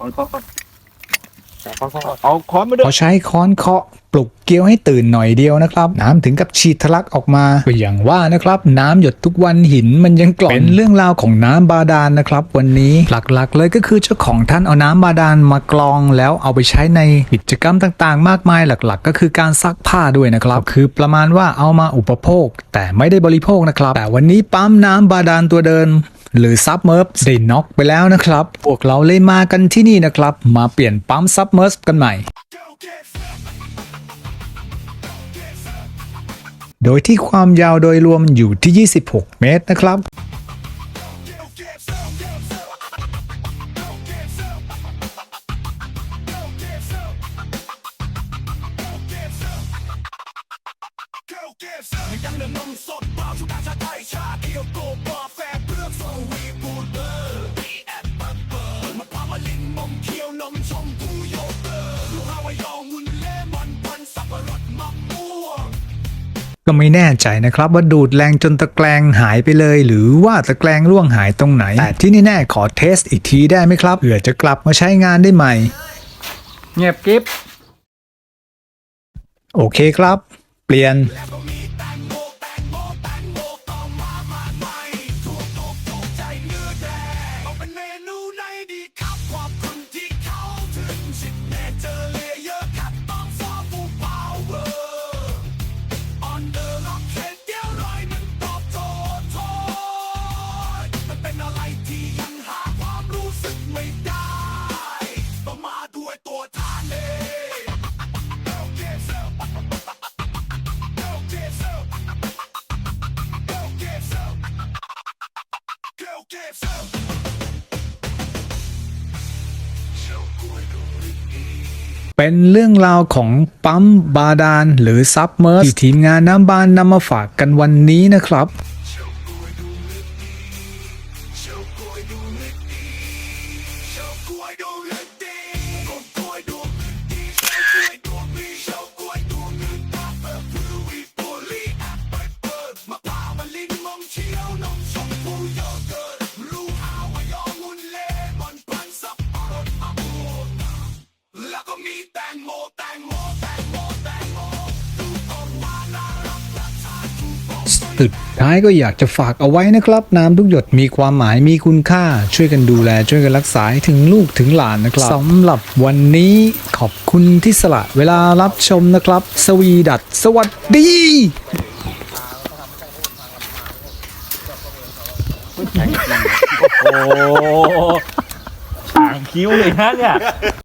ค้อนเคาะก่อนแต่ค้อนเคาะก่อนเอาค้อนมาด้วย เขาใช้ค้อนเคาะปลุกเกลียวให้ตื่นหน่อยเดียวนะครับ น้ำถึงกับฉีดทะลักออกมาก็อย่างว่านะครับ น้ำหยดทุกวันหินมันยังกร่อนเป็นเรื่องราวของน้ำบาดาลนะครับ วันนี้หลักๆ เลยก็คือเจ้าของท่านเอาน้ำบาดาลมากรองแล้วเอาไปใช้ในกิจกรรมต่างๆ มากมายหลักๆ ก็คือการซักผ้าด้วยนะครับ คือประมาณว่าเอามาอุปโภค แต่ไม่ได้บริโภคนะครับ แต่วันนี้ปั๊มน้ำบาดาลตัวเดิน หรือซับเมอร์ฟได้น็อกไปแล้วนะครับ พวกเราเลยมากันที่นี่นะครับ มาเปลี่ยนปั๊มซับเมอร์ฟกันใหม่ โดยที่ความยาวโดยรวมอยู่ที่ 26 เมตรนะครับก็ไม่แน่ใจนะครับว่าดูดแรงจนตะแกรงหายไปเลย หรือว่าตะแกรงร่วงหายตรงไหน แต่ที่แน่ๆขอเทสอีกทีได้ไหมครับเผื่อจะกลับมาใช้งานได้ใหม่ เงียบกิ๊บโอเคครับ เปลี่ยน เป็นเรื่องราวของปั๊มบาดาลหรือซับเมอร์ที่ทีมงานน้ำบานนำมาฝากกันวันนี้นะครับ ท้ายก็อยากจะฝากเอาไว้นะครับน้ำทุกหยดมีความหมายมีคุณค่า ช่วยกันดูแล ช่วยกันรักษาถึงลูกถึงหลานนะครับสำหรับวันนี้ขอบคุณที่สละเวลารับชมนะครับ สวีดัตสวัสดีโอ้โหอ่างคิ้วเลยนะเนี่ย